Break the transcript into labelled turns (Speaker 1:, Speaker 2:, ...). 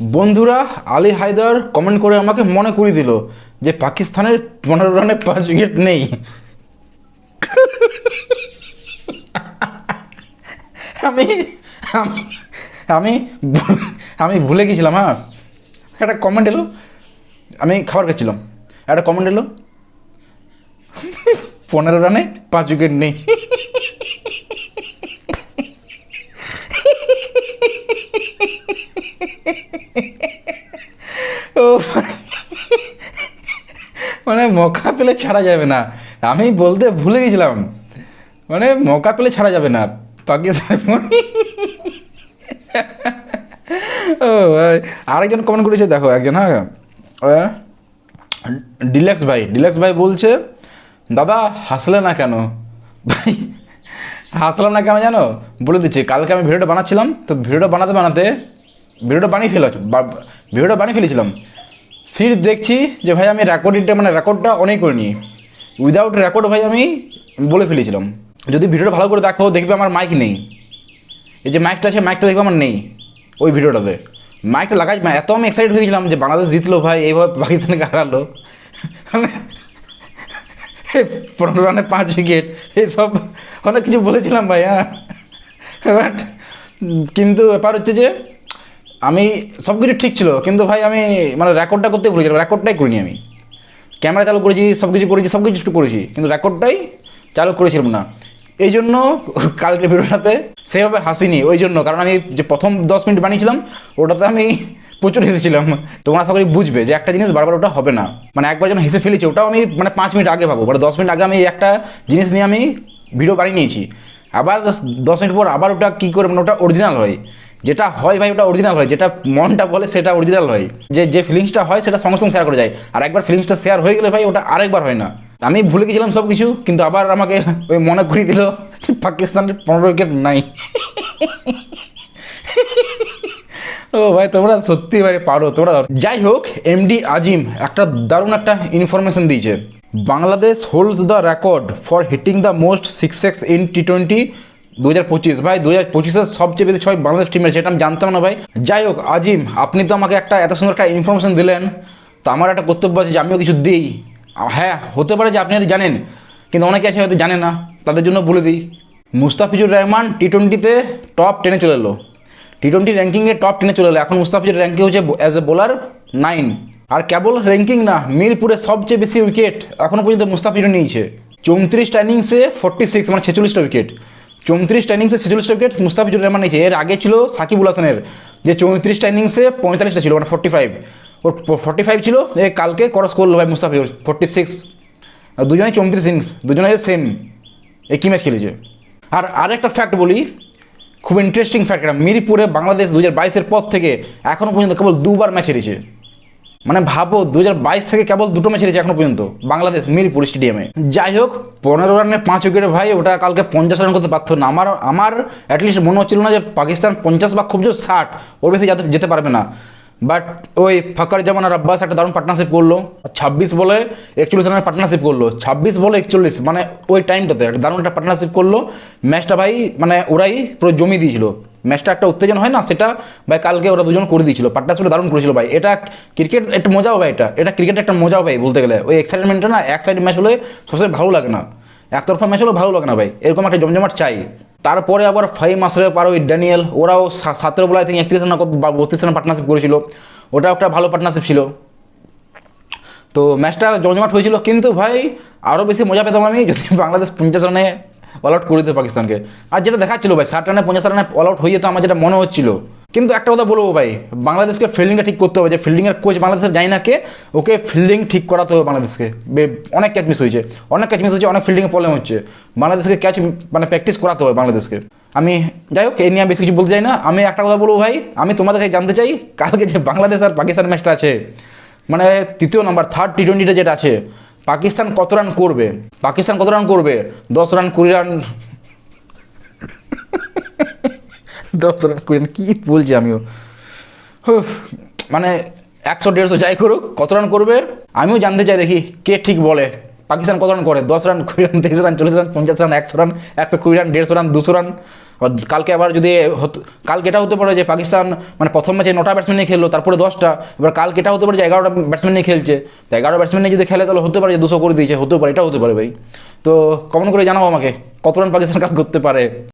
Speaker 1: বন্ধুরা, আলী হায়দার কমেন্ট করে আমাকে মনে করিয়ে দিল যে পাকিস্তানের পনেরো রানে পাঁচ উইকেট নেই। আমি, আমি- আমি ভুলে গেছিলাম হ্যাঁ। একটা কমেন্ট এলো, আমি খাবার খাচ্ছিলাম। একটা কমেন্ট এলো, পনেরো রানে পাঁচ উইকেট নেই ও মানে মৌকা পেলে ছাড়া যাবে না। আমি বলতে ভুলে গেছিলাম। মানে মকা পেলে ছাড়া যাবে না। পাকিস্তান ও ভাই আরেকজন কমেন্ট করেছে, দেখো একজন হ্যাঁ। ডিলেক্স ভাই ডিলেক্স ভাই বলছে, দাদা, হাসলে না কেন? ভাই, হাসলাম না কেন জানো? বলে দিচ্ছি, কালকে আমি ভিডিওটা বানাচ্ছিলাম, তো ভিডিওটা বানাতে বানাতে ভিডিওটা বানিয়ে ফেলা ভিডিওটা বানিয়ে ফেলেছিলাম। ফির দেখছি যে ভাই আমি রেকর্ডিংটা মানে রেকর্ডটা অনেক করিনি। উইদাউট রেকর্ড ভাই আমি বলে ফেলেছিলাম। যদি ভিডিওটা ভালো করে দেখো, দেখবে আমার মাইক নেই। এই যে মাইকটা আছে মাইকটা দেখবে আমার নেই, ওই ভিডিওটাতে। মাইকটা লাগাই এত আমি এক্সাইটেড হয়েছিলাম যে বাংলাদেশ জিতলো ভাই, এইভাবে পাকিস্তানকে হারালো। পনেরো রানে পাঁচ উইকেট এইসব অনেক কিছু বলেছিলাম ভাই হ্যাঁ। কিন্তু ব্যাপার হচ্ছে যে আমি সব কিছু ঠিক ছিল, কিন্তু ভাই আমি মানে রেকর্ডটা করতে ভুলেছিলাম রেকর্ডটাই করিনি আমি। ক্যামেরা চালু করেছি সব কিছু করেছি সব কিছু করেছি, কিন্তু রেকর্ডটাই চালু করেছিলাম না। এই জন্য কালকের ভিডিওটাতে সেভাবে হাসিনি ওই জন্য কারণ আমি যে প্রথম দশ মিনিট বানিয়েছিলাম, ওটাতে আমি প্রচুর হেসেছিলাম। তোমরা করি বুঝবে যে একটা জিনিস বারবার ওটা হবে না। মানে একবার যখন হেসে ফেলেছি, ওটাও আমি মানে পাঁচ মিনিট আগে ভাবো মানে দশ মিনিট আগে আমি একটা জিনিস নিয়ে আমি ভিডিও বানিয়ে নিয়েছি। আবার দশ মিনিট পর আবার ওটা কী করে মানে ওটা অরিজিনাল হয়। যেটা হয় ভাই, ওটা অরিজিনাল হয়। যেটা মনটা বলে, সেটা অরিজিনাল হয়। যে যে ফিলিংসটা হয়, সেটা সঙ্গে সঙ্গে শেয়ার করা যায়। আর একবার ফিলিংসটা শেয়ার হয়ে গেলে ভাই, ওটা আরেকবার হয় না। আমি ভুলে গেছিলাম সব কিছু কিন্তু আবার আমাকে ওই মনে করিয়ে দিল পাকিস্তানের পনেরো উইকেট নাই। ও ভাই, তোমরা সত্যি ভাই, পারো, তোমরা যাই হোক এমডি আজিম একটা দারুণ একটা ইনফরমেশন দিয়েছে। Bangladesh holds the record for hitting the most sixes in T twenty দু হাজার পঁচিশ। ভাই দু হাজার পঁচিশের সবচেয়ে বেশি ছয় বাংলাদেশ টিমের সেটা আমি জানতাম না ভাই। যাই হোক, আজিম, আপনি তো আমাকে একটা এত সুন্দর একটা ইনফরমেশন দিলেন। তো আমার একটা কর্তব্য আছে যে আমিও কিছু দিই। হ্যাঁ হতে পারে যে আপনি হয়তো জানেন, কিন্তু অনেকে আছে হয়তো জানে না। তাদের জন্য বলে দিই, মুস্তাফিজুর রহমান টি টোয়েন্টিতে টপ টেনে চলে এলো। টি টোয়েন্টি র্যাঙ্কিংয়ে টপ টেনে চলে এলো। এখন মুস্তাফিজুর র্যাঙ্কিং হচ্ছে অ্যাজ এ বোলার নাইন আর কেবল র্যাঙ্কিং না, মিরপুরে সবচেয়ে বেশি উইকেট এখনও পর্যন্ত মুস্তাফিজুর নিয়েছে। চৌত্রিশটা ইনিংসে ফোর্টি সিক্স মানে ছেচল্লিশটা উইকেট চৌত্রিশটা ইনিংসে ছেচল্লিশটা উইকেট মুস্তাফিজুর রহমান নিয়েছে। এর আগে ছিল সাকিবুল হাসানের। যে চৌত্রিশটা ইনিংসে পঁয়তাল্লিশটা ছিল মানে ফোর্টি ফাইভ ওর ফোর্টি ফাইভ ছিল। এ কালকে ক্রস করল ভাই মুস্তাফিজুর ফোর্টি সিক্স আর দুজনে চৌত্রিশ ইনিংস দুজনে সেম একই ম্যাচ খেলেছে? আর আরেকটা ফ্যাক্ট বলি, খুব ইন্টারেস্টিং ফ্যাক্ট এটা মিরপুরে বাংলাদেশ দু হাজার বাইশের পর থেকে এখনও পর্যন্ত কেবল দুবার ম্যাচ হেরেছে। মানে ভাবো দু হাজার বাইশ থেকে কেবল দুটো ম্যাচ হেরেছে এখনও পর্যন্ত, বাংলাদেশ মিরপুর স্টেডিয়ামে যাই হোক পনেরো রানে পাঁচ উইকেটে ভাই, ওটা কালকে পঞ্চাশ রান করতে পারতো না। আমার আমার অ্যাটলিস্ট মনে হচ্ছিল না যে পাকিস্তান পঞ্চাশ বা খুব জোর ষাট, ওর বেশি যাতে, যেতে পারবে না। বাট ওই ফাকার জামান আর আব্বাস একটা দারুণ পার্টনারশিপ করল। ছাব্বিশ বলে একচল্লিশ রানের পার্টনারশিপ করল। ছাব্বিশ বলে একচল্লিশ মানে ওই টাইমটাতে একটা দারুণ একটা পার্টনারশিপ করল। ম্যাচটা ভাই মানে ওরাই পুরো জমি দিয়েছিল। ম্যাচটা একটা উত্তেজন হয় না? সেটা ভাই কালকে ওরা দুজন করে দিয়েছিল। পার্টনারশিপটা দারুণ করেছিল ভাই। এটা ক্রিকেট একটা মজাও ভাই এটা। এটা ক্রিকেট একটা মজাও ভাই বলতে গেলে। ওই এক্সাইটমেন্টটা না, এক সাইড ম্যাচ হলে সবসময় ভালো লাগে না। একতরফা ম্যাচ হলে ভালো লাগে না ভাই। এরকম একটা জমজমাট চাই। তারপরে আবার ফাইভ মাসের পারো ওই ড্যানিয়েল, ওরাও সতেরো বলায় তিনি একত্রিশ রান বত্রিশ রান পার্টনারশিপ করেছিল। ওটা একটা ভালো পার্টনারশিপ ছিল। তো ম্যাচটা জমজমাট হয়েছিল। কিন্তু ভাই আরও বেশি মজা পেতাম আমি যদি বাংলাদেশ পঞ্চাশ রানে অল আউট করে দিত পাকিস্তানকে। আর যেটা দেখাচ্ছিল ভাই, ষাট রানে পঞ্চাশ রানে অল আউট হয়ে যেত, আমার যেটা মনে হচ্ছিল। কিন্তু একটা কথা বলব ভাই, বাংলাদেশকে ফিল্ডিংটা ঠিক করতে হবে যে ফিল্ডিংয়ের কোচ বাংলাদেশের জানি না কে, ওকে ফিল্ডিং ঠিক করাতে হবে বাংলাদেশকে। অনেক ক্যাচ মিস হয়েছে, অনেক ক্যাচ মিস হচ্ছে অনেক ফিল্ডিংয়ে প্রবলেম হচ্ছে। বাংলাদেশকে ক্যাচ মানে প্র্যাকটিস করাতে হবে বাংলাদেশকে। আমি, যাই হোক এই নিয়ে বেশি কিছু বলতে চাই না। আমি একটা কথা বলব ভাই, আমি তোমাদের কাছে জানতে চাই, কালকে যে বাংলাদেশ আর পাকিস্তান ম্যাচটা আছে মানে তৃতীয় নাম্বার থার্ড টি টোয়েন্টিটা যেটা আছে, পাকিস্তান কত রান করবে? পাকিস্তান কত রান করবে? দশ রান কুড়ি রান দশ রান কুড়ি রান কী বলছি আমিও? মানে একশো, দেড়শো যাই করুক, কত রান করবে? আমিও জানতে চাই দেখি কে ঠিক বলে। পাকিস্তান কত রান করে? দশ রান, কুড়ি রান তেইশ রান, চল্লিশ রান, পঞ্চাশ রান, একশো রান, একশো কুড়ি রান, দেড়শো রান, দুশো রান। কালকে আবার যদি কালকে এটা হতে পারে যে পাকিস্তান মানে প্রথম ম্যাচে নটা ব্যাটসম্যান নিয়ে খেললো, তারপরে দশটা। এবার কালকে এটা হতে পারে যে এগারোটা ব্যাটসম্যান নিয়ে খেলছে। তো এগারো ব্যাটসম্যান নিয়ে যদি খেলে তাহলে হতে পারে যে দুশো করে দিয়েছে হতে পারে এটা হতে পারে ভাই। তো কমন করে জানাও আমাকে, কত রান পাকিস্তান কাল করতে পারে?